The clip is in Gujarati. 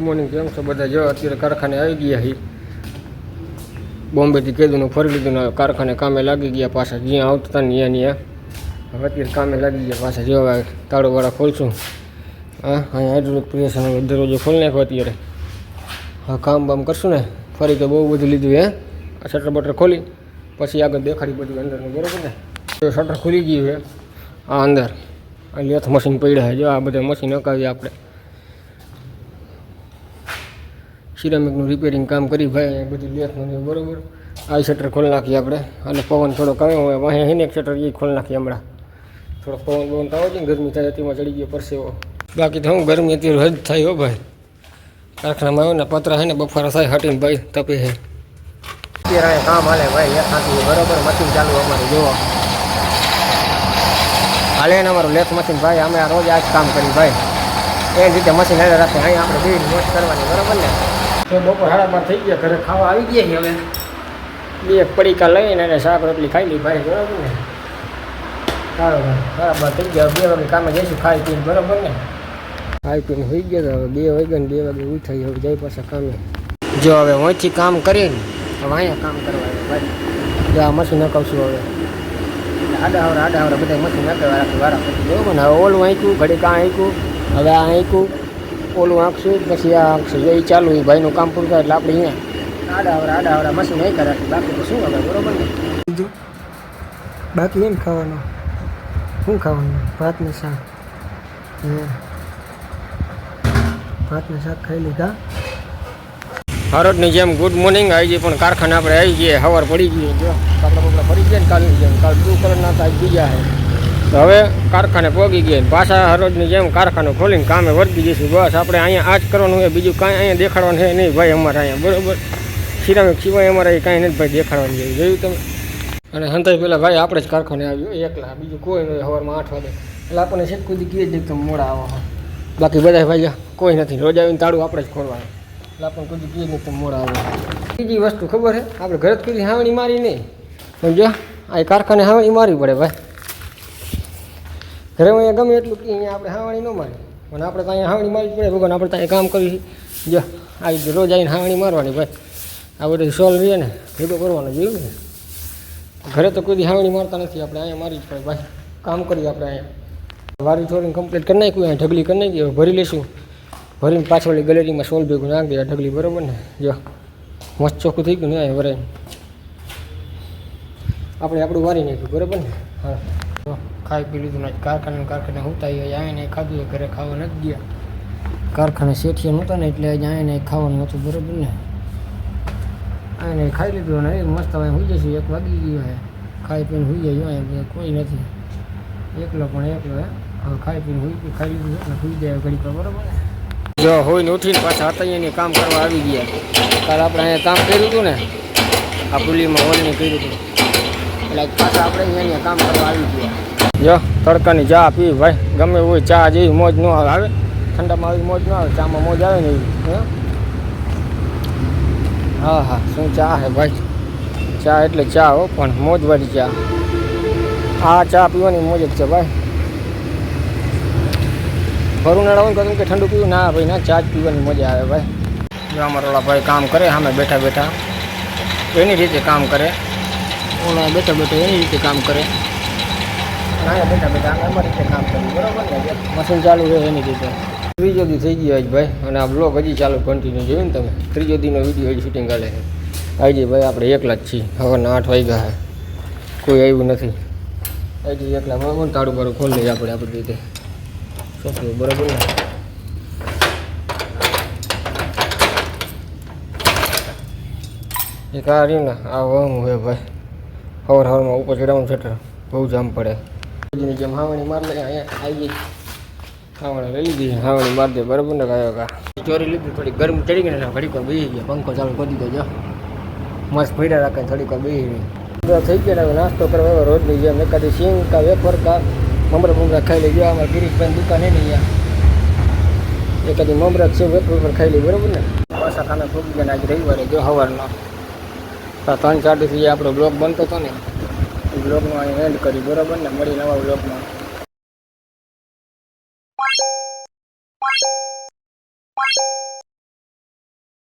મોર્નિંગ કેમ છો બધા જો અત્યારે કારખાને આવી ગયા હી. બોમ્બેથી કીધું ફરી લીધું ને કારખાને કામે લાગી ગયા પાછા. જ્યાં આવતા હતા ત્યાં ત્યાં. હવે અત્યારે કામે લાગી ગયા પાછા. જો હવે તાળુવાળા ખોલશું. હા, અહીંયા હાઇડ્રોલિક પ્રેશન દરરોજ ખોલી નાખો અત્યારે. હા, કામ બામ કરશું ને. ફરી તો બહુ બધું લીધું હે. આ શટર બટર ખોલી. પછી આગળ દેખાડી બધું અંદરનું, બરોબર ને? તો શટર ખુલી ગયું છે આ અંદર. આ લેથ મશીન પડ્યા છે જો આ બધા મશીન હકાવીએ આપણે. સિરામિકનું રિપેરિંગ કામ કરી ભાઈ, બધું લેથનું બરાબર? આ શટર ખોલી નાખીએ આપણે. અને પવન થોડોક આવ્યો હોય વાંહે હેને એક શટર એ ખોલી નાખીએ હમણાં. થોડોક પવન પવન તો આવે છે ને, ગરમી થાય તેમાં ચડી ગયો પરસેવો બાકી તો હું ગરમી અત્યારે હજ થાય હો ભાઈ. કારખાનામાં આવ્યો ને, પતરા છે ને, બફારા થાય, હટીને ભાઈ તપે છે અત્યારે કામ હાલે ભાઈ એક હાથી બરોબર? મશીન ચાલુ અમારું જોવો હાલે ને અમારું લેથ મશીન, ભાઈ, અમે આ રોજ આ જ કામ કરી ભાઈ. એ રીતે મશીન હાલે રાખે, અહીંયા આપણે બે મોટ કરવાની, બરોબર ને? તો બપોર સાડા બાર થઈ ગયા, ઘરે ખાવા આવી ગયા હવે. બે પડીકા લઈને અને શાક રોટલી ખાઈ લઈ ભાઈ, બરાબર ને? સારું સાડા બાર થઈ ગયા બે વાગે કામે જઈશું, ખાઈ પીને, બરાબર ને? ખાઈ પીને હોઈ ગયા હવે બે વાગ્યા ને બે વાગે ઉઠાઈ, હવે જાય પાછા કામે. જો હવે અહીંથી કામ કરીને, હવે અહીંયા કામ કરવા ભાઈ. જો આ મશીન નખાવશું હવે. આડા આવરા આડા આવરા બધા મશીન નાખે રાખે, વારા પછી. બરોબર ને? ઓલું આંક્યું ઘડી કાં આંક્યું હવે આ આંક્યું ઓલું આંખશું પછી આ આંખશું એ ચાલુ એ ભાઈનું કામ પૂરું થાય એટલે આપણે અહીંયા આડા આવડા આડા આવડા મશીન નહીં કરે બાકી તો શું હવે બરોબર ને? બાકી એમ ખાવાનું. શું ખાવાનું? ભાત ને શાક ભાતનું શાક ખાઈ લીધા. હરોડની જેમ ગુડ મોર્નિંગ આવી ગઈ પણ કારખાને આપણે આવી જઈએ સવાર પડી ગઈ. જો કપડા બપડા પડી ગયા ને કાલની જેમ. કાલ બ્લુ કલરના હતા બીજા છે. હવે કારખાને પહોંચી ગયા પાછા હરોજની જેમ કારખાનું ખોલીને કામે વર્ગી જઈશું. બસ આપણે અહીંયા આ જ કરવાનું છે, બીજું કાંઈ અહીંયા દેખાડવાનું છે નહીં ભાઈ અમારે અહીંયા, બરાબર? સિરામિક સિવાય અમારે કાંઈ નથી ભાઈ દેખાડવાનું જેવું. જોયું તમે? અને સંતાઈ પહેલાં ભાઈ આપણે જ કારખાને આવ્યું એકલા. બીજું કોઈ નહીં, સવારમાં આઠ વાગે. એટલે આપણને છે કુદી કીએ જ તમે મોડા આવો બાકી બધા ભાઈ કોઈ નથી. રોજ આવીને તાળું આપણે જ ખોલવાનું. એટલે આપણને કુદી કીએ જ તમે મોડા આવો. બીજી વસ્તુ ખબર છે? આપણે ઘરે જ કુદી હાવણી મારી નહીં. સમજો આ કારખાને હાવણી મારવી પડે ભાઈ. ઘરે અહીંયા ગમે એટલું કે અહીંયા આપણે હાવણી ન મારી પણ આપણે તો અહીંયા હાવણી મારવી પડે. ભગવાન, આપણે ત્યાં કામ કરી જો, આવી રોજ આવીને હાવણી મારવાની ભાઈ. આ બધું સોલ્વ રહીએ ને, ભેગો કરવાનો જોયું ને ઘરે તો કોઈ હાવણી મારતા નથી. આપણે અહીંયા મારી જ પડે ભાઈ. કામ કરીએ આપણે અહીંયા. વારી છોડીને કમ્પ્લીટ કરી નાખ્યું, અહીંયા ઢગલી કરી નાખી ભરી લઈશું. ભરીને પાછળ ગેલેરીમાં સોલ ભેગું નાખી દે ઢગલી બરાબર ને? જો, મસ્ત ચોખ્ખું થઈ ગયું ને અહીંયા ભરાઈને આપણે આપણું વારી નાખ્યું, બરાબર ને? હા. ખાઈ પી લીધું ને કારખાને કારખાને હુતા આવીને ખાધું ઘરે ખાવા નથી ગયા. કારખાને શેઠિયા નહોતા ને એટલે આજે આવીને ખાવાનું હતું બરાબર ને? આવીને ખાઈ લીધું ને મસ્ત હવે હોઈ જશે. એક વાગી ગયો હે. ખાઈ પીને હોઈ જાય અહીંયા કોઈ નથી. એકલો પણ એકલો હે. હવે ખાઈ પીને હોઈ ખાઈ લીધું એટલે હોઈ જાય ઘડી પર બરાબર ને? જો હોઈને ઉઠીને પાછા હતા અહીંયા કામ કરવા આવી ગયા. કાલે આપણે અહીંયા કામ કર્યું હતું ને? આ પુલીમાં હોલને કર્યું હતું. એટલે પાછા આપણે અહીંયા કામ કરવા આવી ગયા. જો, તડકાની ચા પી, ભાઈ. ગમે હોય ચા જેવી મોજ ન આવે. ઠંડામાં આવી મોજ ન આવે? ચામાં મોજ આવે ને એવી? હા? હા શું ચા હે ભાઈ? ચા એટલે ચા હો, પણ મોજવાળી ચા. આ ચા પીવાની મોજ જ છે, ભાઈ. ભરું નડાવું કહું કે ઠંડુ પીવું? ના, ભાઈ, ના. ચા જ પીવાની મજા આવે, ભાઈ. અમારા ભાઈ કામ કરે, સામે બેઠા બેઠા. એની રીતે કામ કરે. ઓલા બેઠા બેઠા એની રીતે કામ કરે. ના બેઠા બેઠા અમારી રીતે કામ કર્યું બરાબર ને મશીન ચાલુ છે એની રીતે. ત્રીજો દી થઈ ગયો આજ ભાઈ, અને આ બ્લોગ હજી ચાલુ કન્ટિન્યુ જોયું ને તમે? ત્રીજો દીનો વીડિયો હજી શૂટિંગ ચાલે છે. આજે ભાઈ, આપણે એકલા જ છીએ. હવાના આઠ વાગ્યા છે. કોઈ આવ્યું નથી. આજે એકલા બરાબર તાળું બારું ખોલી લઈએ આપણે, આપણી રીતે. શું બરાબર ને? એક આ રહ્યું ને, આ વહું હોય ભાઈ. હવાર હવારમાં ઉપર ચડાવવાનું છે બહુ જામ પડે. જેમ હાવણી માર લે, અહીંયા આવી ગઈ હાવણી લઈ લીધી, હાવણી માર દે, બરાબર ને કાયો કા ચોરી લીધી, થોડી ગરમ ચડી ગઈ ને ઘડીક વાર બેસી ગયા. પંખો ચાલુ કરી દીધો જો મસ્ત ભીડા રાખે થોડીક વાર બેસી ગઈ થઈ ગયા હવે નાસ્તો કરવા એવો રોજ નહીં જેમ એકાદી સિંગ કા વેફર કા મમરા મમરા ખાઈ લઈ ગયા અમારે ગિરીશભાઈ દુકાન નહીં અહીંયા. એકાદી મમરા છે વેફર વેફર ખાઈ લઈ બરાબર ને? પાછા ખાના ફૂકી ગયા આજે રવિવારે, જો સવારનો. ત્રણ ચાર દિવસથી આપણો બ્લોક બનતો હતો ને. અહીં એન્ડ કરી બરાબર ને? મળી નવા બ્લોગમાં